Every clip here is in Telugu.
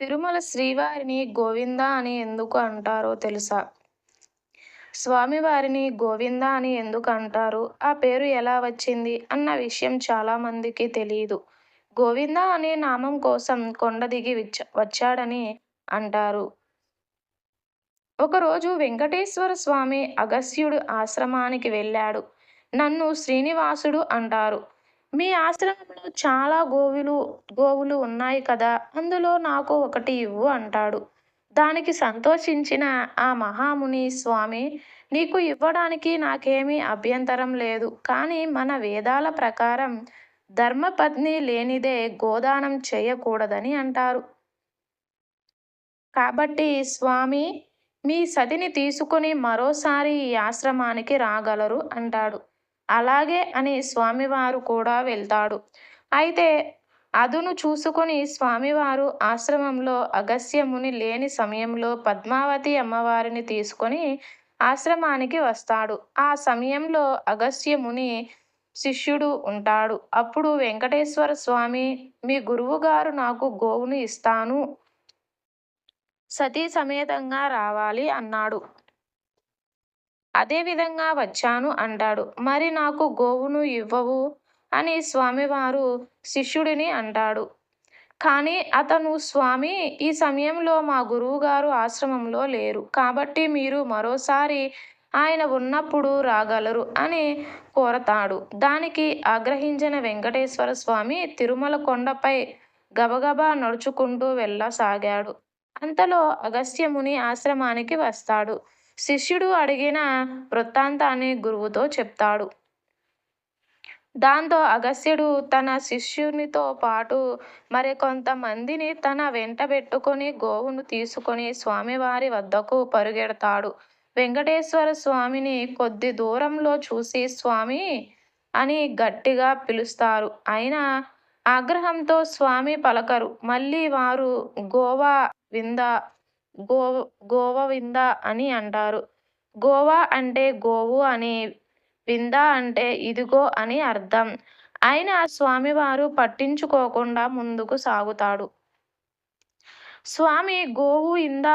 తిరుమల శ్రీవారిని గోవింద అని ఎందుకు అంటారో తెలుసా? స్వామివారిని గోవింద అని ఎందుకు అంటారు? ఆ పేరు ఎలా వచ్చింది? అన్న విషయం చాలామందికి తెలియదు గోవింద అనే నామం కోసం కొండ దిగి వచ్చాడని అంటారు. ఒకరోజు వెంకటేశ్వర స్వామి అగస్త్యుడు ఆశ్రమానికి వెళ్ళాడు. నన్ను శ్రీనివాసుడు అంటారు. మీ ఆశ్రమంలో చాలా గోవులు గోవులు ఉన్నాయి కదా అందులో నాకు ఒకటి ఇవ్వు అంటాడు. దానికి సంతోషించిన ఆ మహాముని స్వామి నీకు ఇవ్వడానికి నాకేమీ అభ్యంతరం లేదు. కానీ మన వేదాల ప్రకారం ధర్మపత్ని లేనిదే గోదానం చేయకూడదని అంటారు. కాబట్టి స్వామి మీ సతిని తీసుకుని మరోసారి ఈ ఆశ్రమానికి రాగలరు అంటాడు. అలాగే అని స్వామివారు కూడా వెళ్తాడు. అయితే అదును చూసుకుని స్వామివారు ఆశ్రమంలో అగస్యముని లేని సమయంలో పద్మావతి అమ్మవారిని తీసుకొని ఆశ్రమానికి వస్తాడు. ఆ సమయంలో అగస్యముని శిష్యుడు ఉంటాడు. అప్పుడు వెంకటేశ్వర స్వామి మీ గురువుగారు నాకు గోవును ఇస్తాను. సతీ సమేతంగా రావాలి అన్నాడు. అదేవిధంగా వచ్చాను అంటాడు. మరి నాకు గోవును ఇవ్వవు? అని స్వామివారు శిష్యుడిని అంటాడు. కానీ అతను స్వామి ఈ సమయంలో మా గురువుగారు ఆశ్రమంలో లేరు. కాబట్టి మీరు మరోసారి ఆయన ఉన్నప్పుడు రాగలరు అని కోరతాడు. దానికి ఆగ్రహించిన వెంకటేశ్వర స్వామి తిరుమల కొండపై గబగబా నడుచుకుంటూ వెళ్ళసాగాడు. అంతలో అగస్త్యముని ఆశ్రమానికి వస్తాడు. శిష్యుడు అడిగిన వృత్తాంతాన్ని గురువుతో చెప్తాడు. దాంతో అగస్త్యుడు తన శిష్యునితో పాటు మరికొంతమందిని తన వెంటబెట్టుకొని గోవును తీసుకొని స్వామివారి వద్దకు పరుగెడతాడు. వెంకటేశ్వర స్వామిని కొద్ది దూరంలో చూసి స్వామి అని గట్టిగా పిలుస్తారు. అయినా ఆగ్రహంతో స్వామి పలకరు. మళ్ళీ వారు గోవా వింద గో గోవవింద అని అంటారు. గోవా అంటే గోవు అని వింద అంటే ఇదిగో అని అర్థం. అయినా స్వామివారు పట్టించుకోకుండా ముందుకు సాగుతాడు. స్వామి గోవు ఇంద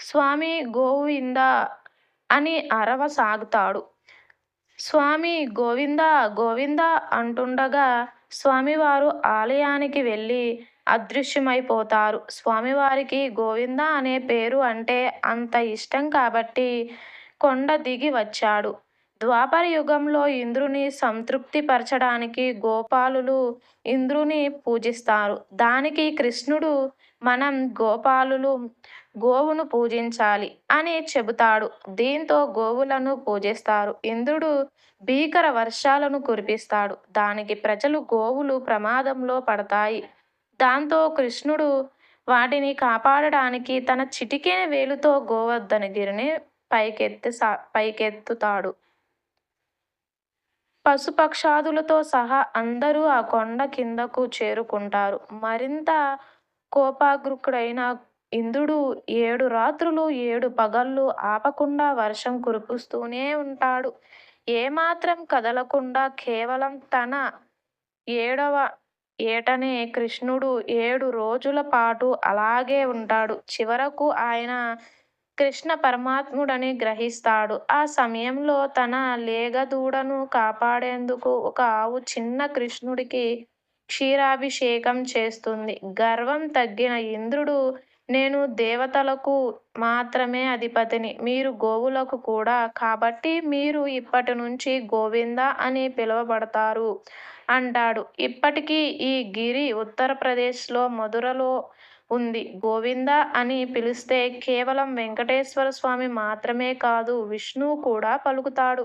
స్వామి గోవు ఇంద అని అరవ సాగుతాడు. స్వామి గోవింద గోవింద అంటుండగా స్వామివారు ఆలయానికి వెళ్ళి అదృశ్యమైపోతారు. స్వామివారికి గోవింద అనే పేరు అంటే అంత ఇష్టం కాబట్టి కొండ దిగి వచ్చాడు. ద్వాపర యుగంలో ఇంద్రుని సంతృప్తిపరచడానికి గోపాలులు ఇంద్రుని పూజిస్తారు. దానికి కృష్ణుడు మనం గోపాలులు గోవును పూజించాలి అని చెబుతాడు. దీంతో గోవులను పూజిస్తారు. ఇంద్రుడు భీకర వర్షాలను కురిపిస్తాడు. దానికి ప్రజలు గోవులు ప్రమాదంలో పడతాయి. దాంతో కృష్ణుడు వాటిని కాపాడడానికి తన చిటికెన వేలుతో గోవర్ధనగిరిని పైకెత్తి పైకెత్తుతాడు. పశుపక్షాదులతో సహా అందరూ ఆ కొండ కిందకు చేరుకుంటారు. మరింత కోపాగ్రుకుడైన ఇంద్రుడు ఏడు రాత్రులు ఏడు పగళ్ళు ఆపకుండా వర్షం కురిపిస్తూనే ఉంటాడు. ఏమాత్రం కదలకుండా కేవలం తన ఏడవ ఏటనే కృష్ణుడు ఏడు రోజుల పాటు అలాగే ఉంటాడు. చివరకు ఆయన కృష్ణ పరమాత్ముడని గ్రహిస్తాడు. ఆ సమయంలో తన లేగదూడను కాపాడేందుకు ఒక ఆవు చిన్న కృష్ణుడికి క్షీరాభిషేకం చేస్తుంది. గర్వం తగ్గిన ఇంద్రుడు నేను దేవతలకు మాత్రమే అధిపతిని మీరు గోవులకు కూడా. కాబట్టి మీరు ఇప్పటి నుంచి గోవింద అని పిలువబడతారు అంటాడు. ఇప్పటికీ ఈ గిరి ఉత్తరప్రదేశ్లో మధురలో ఉంది. గోవింద అని పిలిస్తే కేవలం వెంకటేశ్వర స్వామి మాత్రమే కాదు విష్ణువు కూడా పలుకుతాడు.